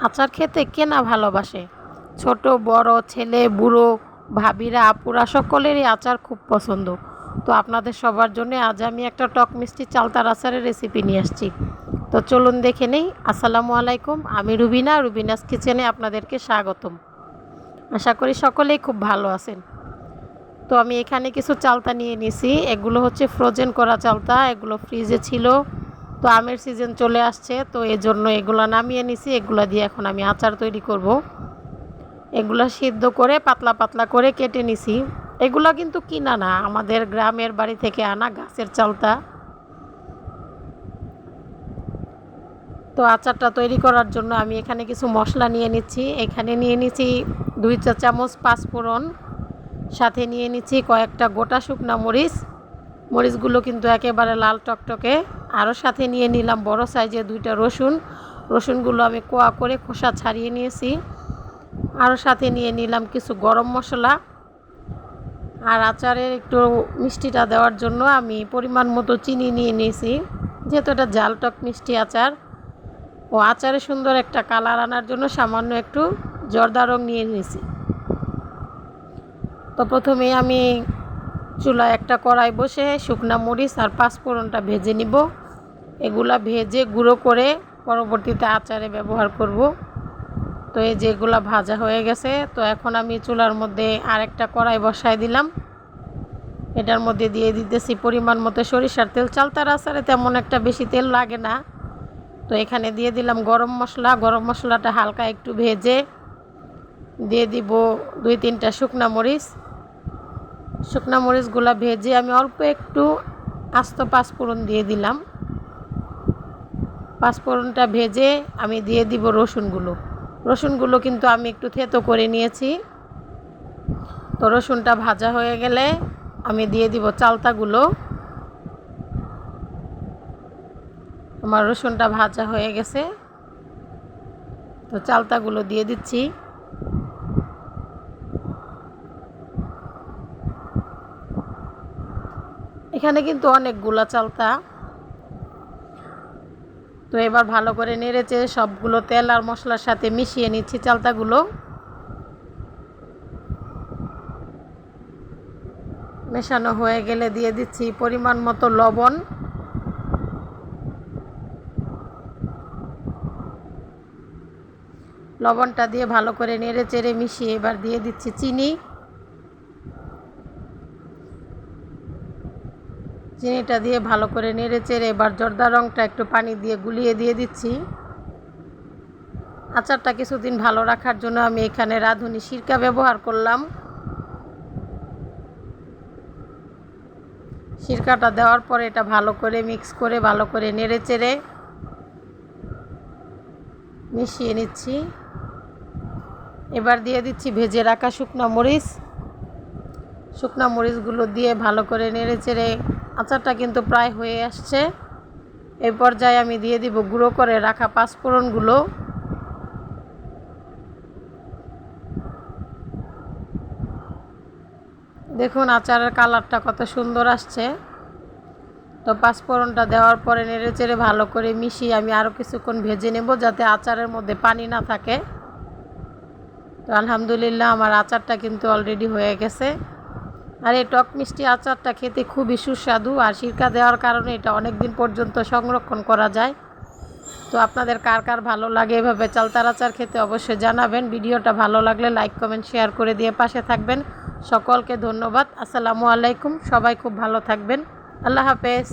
আচার খেতে কে না ভালোবাসে? ছোট, বড়, ছেলে, বুড়ো, ভাবিরা, আপুরা সকলেরই আচার খুব পছন্দ। তো আপনাদের সবার জন্য আজ আমি একটা টক মিষ্টি চালতার আচারের রেসিপি নিয়ে আসছি। তো চলুন দেখে নেই। আসসালামু আলাইকুম। আমি রুবিনা, রুবিনাস কিচেনে আপনাদেরকে স্বাগতম। আশা করি সকলেই খুব ভালো আছেন। তো আমি এখানে কিছু চালতা নিয়ে নিছি। এগুলো হচ্ছে ফ্রোজেন করা চালতা। এগুলো ফ্রিজে ছিল। তো আমের সিজন চলে আসছে, তো এই জন্য এগুলো নামিয়ে নিছি, এগুলো দিয়ে এখন আমি আচার তৈরি করব। এগুলো সিদ্ধ করে পাতলা পাতলা করে কেটে নিছি। এগুলো কিন্তু কিনা না, আমাদের গ্রামের বাড়ি থেকে আনা গাছের চালতা তো আচারটা তৈরি করার জন্য আমি এখানে কিছু মশলা নিয়ে নিচ্ছি। এখানে নিয়ে নিচ্ছি দুই চা চামচ পাঁচফোড়ন, সাথে নিয়ে নিচ্ছি কয়েকটা গোটা শুকনা মরিচ। মরিচগুলো কিন্তু একেবারে লাল টকটকে। আরও সাথে নিয়ে নিলাম বড় সাইজের দুইটা রসুন। রসুনগুলো আমি কোয়া করে খোসা ছাড়িয়ে নিয়েছি। আরও সাথে নিয়ে নিলাম কিছু গরম মশলা। আর আচারের একটু মিষ্টিটা দেওয়ার জন্য আমি পরিমাণ মতো চিনি নিয়ে নিয়েছি। যেহেতু এটা জাল টক মিষ্টি আচার, ও আচারে সুন্দর একটা কালার আনার জন্য সামান্য একটু জর্দা রং নিয়ে নিয়েছি। তো প্রথমে আমি চুলায় একটা কড়াই বসে শুকনা মরিচ আর পাঁচফোড়নটা ভেজে নিব। এগুলা ভেজে গুঁড়ো করে পরবর্তীতে আচারে ব্যবহার করব। তো এই যেগুলা ভাজা হয়ে গেছে, তো এখন আমি চুলার মধ্যে আরেকটা কড়াই বসায় দিলাম। এটার মধ্যে দিয়ে দিতেছি পরিমাণ মতো সরিষার তেল। চালতার আচারে তেমন একটা বেশি তেল লাগে না। তো এখানে দিয়ে দিলাম গরম মশলা। গরম মশলাটা হালকা একটু ভেজে দিয়ে দিব দুই তিনটা শুকনা মরিচ। শুকনা মরিচগুলো ভেজে আমি অল্প একটু আস্ত পাঁচফোড়ন দিয়ে দিলাম। পাঁচফোড়নটা ভেজে আমি দিয়ে দিব রসুনগুলো। রসুনগুলো কিন্তু আমি একটু থেতো করে নিয়েছি। তো রসুনটা ভাজা হয়ে গেলে আমি দিয়ে দিব চালতাগুলো। আমার রসুনটা ভাজা হয়ে গেছে। তো চালতাগুলো দিয়ে দিচ্ছি। এখানে কিন্তু অনেকগুলা চালতা। তো এবার ভালো করে নেড়েচে সবগুলো তেল আর মশলার সাথে মিশিয়ে নিচ্ছি চালতাগুলো। মেশানো হয়ে গেলে দিয়ে দিচ্ছি পরিমাণ মতো লবণ। লবণটা দিয়ে ভালো করে নেড়ে চেড়ে মিশিয়ে এবার দিয়ে দিচ্ছি চিনি। চিনিটা দিয়ে ভালো করে নেড়ে চেড়ে এবার জর্দা রঙটা একটু পানি দিয়ে গুলিয়ে দিয়ে দিচ্ছি। আচারটা কিছুদিন ভালো রাখার জন্য আমি এখানে রাঁধুনি সিরকা ব্যবহার করলাম। সিরকাটা দেওয়ার পরে এটা ভালো করে মিক্স করে ভালো করে নেড়ে চেড়ে মিশিয়ে নিচ্ছি। এবার দিয়ে দিচ্ছি ভেজে রাখা শুকনো মরিচ। শুকনো মরিচগুলো দিয়ে ভালো করে নেড়ে চেড়ে আচারটা কিন্তু প্রায় হয়ে আসছে। এই পর্যায়ে আমি দিয়ে দিব গুঁড়ো করে রাখা পাঁচফোড়নগুলো। দেখুন আচারের কালারটা কত সুন্দর আসছে। তো পাঁচফোড়নটা দেওয়ার পরে নেড়ে চেড়ে ভালো করে মিশিয়ে আমি আরও কিছুক্ষণ ভেজে নেব যাতে আচারের মধ্যে পানি না থাকে। তো আলহামদুলিল্লাহ আমার আচারটা কিন্তু অলরেডি হয়ে গেছে। আর এই টক মিষ্টি আচারটা খেতে খুবই সুস্বাদু আর সিরকা দেওয়ার কারণে এটা অনেক দিন পর্যন্ত সংরক্ষণ করা যায়। তো আপনাদের কার কার ভালো লাগে এভাবে চালতার আচার খেতে অবশ্যই জানাবেন। ভিডিওটা ভালো লাগলে লাইক, কমেন্ট, শেয়ার করে দিয়ে পাশে থাকবেন। সকলকে ধন্যবাদ। আসসালামু আলাইকুম। সবাই খুব ভালো থাকবেন। আল্লাহ হাফেজ।